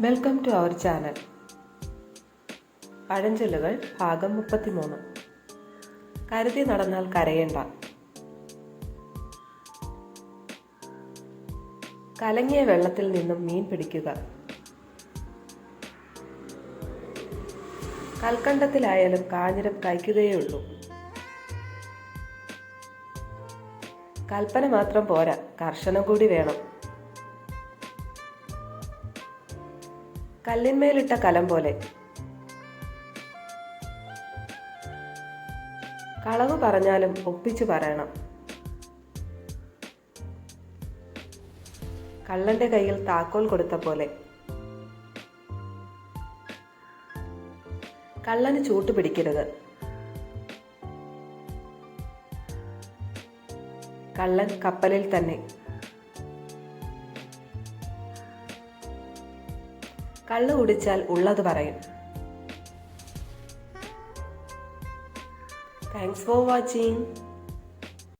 Welcome to our channel പഴഞ്ചൊല്ലുകൾ ഭാഗം മുപ്പത്തിമൂന്ന്. കരുതി നടന്നാൽ കരയേണ്ട. കലങ്ങിയ വെള്ളത്തിൽ നിന്നും മീൻ പിടിക്കുക. കൽക്കണ്ടത്തിലായാലും കാഞ്ഞിരം കഴിക്കുകയുള്ളൂ കൽപ്പന മാത്രം പോരാ കർശനം കൂടി വേണം. കല്ലിന്മേലിട്ട കലം പോലെ. കളവ് പറഞ്ഞാലും ഒപ്പിച്ചു പറയണം. കള്ളന്റെ കയ്യിൽ താക്കോൽ കൊടുത്ത പോലെ. കള്ളന് ചൂട്ട് പിടിക്കരുത്. കള്ളൻ കപ്പലിൽ തന്നെ കള്ളു കുടിച്ചാൽ ഉള്ളത് പറയും. Thanks for watching